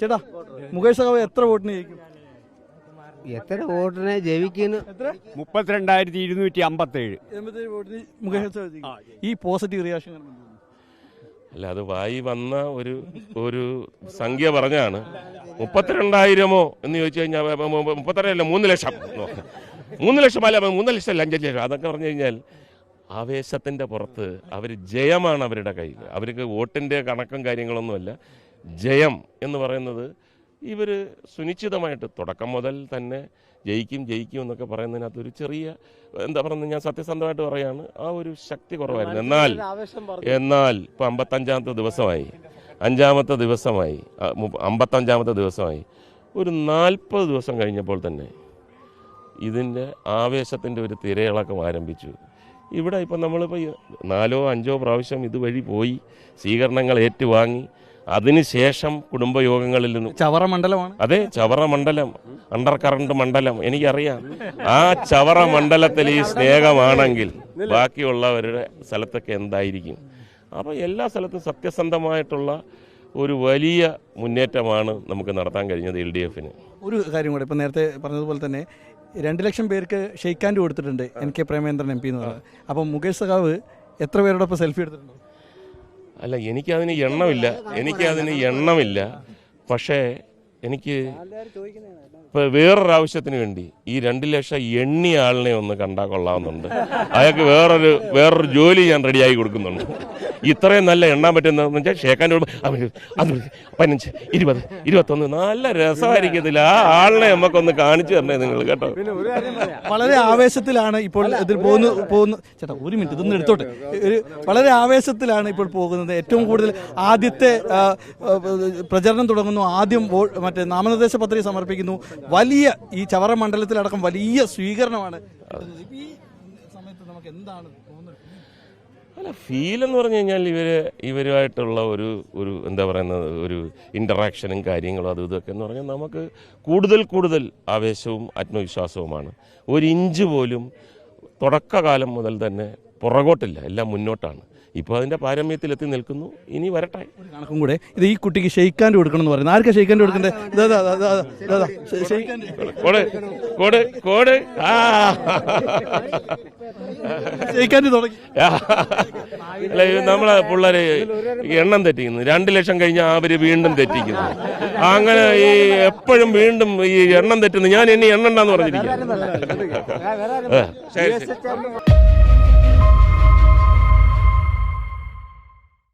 ചേട്ടാ മുകേഷ് സഖാവ് എത്ര വോട്ടിന് ജയിക്കും? എത്ര വോട്ടിനെ ജയിക്കുന്നു? എത്ര? മുപ്പത്തിരണ്ടായിരത്തി ഇരുന്നൂറ്റി അമ്പത്തേഴ്. എൺപത്തേഴ് വോട്ടിന് മുകേഷ് സഖാവ് ജയിക്കും. ഈ പോസിറ്റീവ് റിയാക്ഷൻ അല്ല അത് വായി വന്ന ഒരു ഒരു സംഖ്യ പറഞ്ഞാണ്. മുപ്പത്തിരണ്ടായിരമോ എന്ന് ചോദിച്ചു കഴിഞ്ഞാൽ മുപ്പത്തിരണ്ടല്ല മൂന്ന് ലക്ഷം. മൂന്ന് ലക്ഷം അല്ല മൂന്ന് ലക്ഷം അല്ല അഞ്ച് ലക്ഷം. അതൊക്കെ പറഞ്ഞു കഴിഞ്ഞാൽ ആവേശത്തിന്റെ പുറത്ത് അവർ ജയമാണ് അവരുടെ കയ്യിൽ അവർക്ക് വോട്ടിന്റെ കണക്കും കാര്യങ്ങളൊന്നുമല്ല. ജയം. എന്ന് പറയുന്നത് ഇവർ സുനിശ്ചിതമായിട്ട് തുടക്കം മുതൽ തന്നെ ജയിക്കും ജയിക്കും എന്നൊക്കെ പറയുന്നതിനകത്ത് ഒരു ചെറിയ എന്താ പറയുന്നത് ഞാൻ സത്യസന്ധമായിട്ട് പറയാണ് ആ ഒരു ശക്തി കുറവായിരുന്നു. എന്നാൽ എന്നാൽ ഇപ്പം അമ്പത്തഞ്ചാമത്തെ ദിവസമായി അഞ്ചാമത്തെ ദിവസമായി അമ്പത്തഞ്ചാമത്തെ ദിവസമായി. ഒരു നാൽപ്പത് ദിവസം കഴിഞ്ഞപ്പോൾ തന്നെ ഇതിന്റെ ആവേശത്തിന്റെ ഒരു തിരയിളക്കം ആരംഭിച്ചു. ഇവിടെ ഇപ്പം നമ്മളിപ്പോൾ നാലോ അഞ്ചോ പ്രാവശ്യം ഇതുവഴി പോയി സ്വീകരണങ്ങൾ ഏറ്റുവാങ്ങി അതിനുശേഷം കുടുംബയോഗങ്ങളിൽ നിന്ന് ചവറ മണ്ഡലമാണ് അതെ ചവറ മണ്ഡലം അണ്ടർ കറണ്ട് മണ്ഡലം എനിക്കറിയാം. ആ ചവറ മണ്ഡലത്തിൽ ഈ സ്നേഹമാണെങ്കിൽ ബാക്കിയുള്ളവരുടെ സ്ഥലത്തൊക്കെ എന്തായിരിക്കും? അപ്പോൾ എല്ലാ സ്ഥലത്തും സത്യസന്ധമായിട്ടുള്ള ഒരു വലിയ മുന്നേറ്റമാണ് നമുക്ക് നടത്താൻ കഴിഞ്ഞത് എൽ ഡി എഫിന്. ഒരു കാര്യം കൂടെ ഇപ്പം നേരത്തെ പറഞ്ഞതുപോലെ തന്നെ രണ്ട് ലക്ഷം പേർക്ക് ഷെയ്ക്കാൻഡ് കൊടുത്തിട്ടുണ്ട് N K Premachandran M P എന്ന് പറയുന്നത് അപ്പം മുകേഷ് സഖാവ് എത്ര പേരോടൊപ്പം സെൽഫി എടുത്തിട്ടുണ്ട്? അല്ല എനിക്കതിന് എണ്ണമില്ല. എനിക്കതിന് എണ്ണമില്ല. പക്ഷേ എനിക്ക് ഇപ്പോൾ വേറൊരു ആവശ്യത്തിന് വേണ്ടി ഈ രണ്ട് ലക്ഷം എണ്ണിയ ആളിനെ ഒന്ന് കണ്ടാൽ കൊള്ളാവുന്നുണ്ട്. അയാൾക്ക് വേറൊരു വേറൊരു ജോലി ഞാൻ റെഡിയാക്കി കൊടുക്കുന്നുണ്ട്. ഇത്രയും നല്ല എണ്ണാൻ പറ്റുന്നതെന്ന് വെച്ചാൽ ഷേക്കാന്റെ അത് പതിനഞ്ച് ഇരുപത് ഇരുപത്തൊന്ന് നല്ല രസമായിരിക്കത്തില്ല. ആ ആളിനെ നമുക്കൊന്ന് കാണിച്ചു തരണേ നിങ്ങൾ കേട്ടോ. വളരെ ആവേശത്തിലാണ് ഇപ്പോൾ ഇതിൽ പോകുന്നു പോകുന്നു. ചേട്ടാ ഒരു മിനിറ്റ് ഇതൊന്നും എടുത്തോട്ടെ. ഒരു വളരെ ആവേശത്തിലാണ് ഇപ്പോൾ പോകുന്നത്. ഏറ്റവും കൂടുതൽ ആദ്യത്തെ പ്രചരണം തുടങ്ങുന്നു. ആദ്യം മറ്റേ നാമനിർദ്ദേശ പത്രിക സമർപ്പിക്കുന്നു. വലിയ ഈ ചവറ മണ്ഡലത്തിലടക്കം വലിയ സ്വീകരണമാണ്. ഈ സമയത്ത് നമുക്ക് എന്താണ് തോന്നുന്നത്? അല്ല ഫീൽ എന്ന് പറഞ്ഞു കഴിഞ്ഞാൽ ഇവർ ഇവരുമായിട്ടുള്ള ഒരു ഒരു എന്താ പറയുന്നത് ഒരു ഇന്ററാക്ഷനും കാര്യങ്ങളും അതും ഇതൊക്കെ എന്ന് പറഞ്ഞാൽ നമുക്ക് കൂടുതൽ കൂടുതൽ ആവേശവും ആത്മവിശ്വാസവുമാണ്. ഒരു ഇഞ്ച് പോലും തുടക്കകാലം മുതൽ തന്നെ പുറകോട്ടില്ല എല്ലാം മുന്നോട്ടാണ്. ഇപ്പോൾ അതിന്റെ പാരമ്യത്തിലെത്തി നിൽക്കുന്നു ഇനി വരട്ടെ. ഒരു കണക്കും കൂടെ ഇത് ഈ കുട്ടിക്ക് ഷെയ്ക്കാന്റെ കൊടുക്കണം എന്ന് പറയുന്നത്. ആർക്കാ ഷെയ്ക്കാന്റെ കൊടുക്കണ്ടേ? ഇതാ, ഇതാ, ഇതാ, ഇതാ, ഇതാ, ഷെ- ഷെയ്ക്കാൻഡ് കോട് കോട് കോട് ആ. ഷെയ്ക്കാൻഡ് തുടങ്ങി. അല്ല ഇത് നമ്മളെ പിള്ളേരെ എണ്ണം തെറ്റിക്കുന്നു. രണ്ട് ലക്ഷം കഴിഞ്ഞാൽ അവർ വീണ്ടും തെറ്റിക്കുന്നു. അങ്ങനെ ഈ എപ്പോഴും വീണ്ടും ഈ എണ്ണം തെറ്റുന്നു. ഞാൻ ഇനി എണ്ണണ്ടെന്ന് പറഞ്ഞിരിക്കുന്നു ശരി ശരി.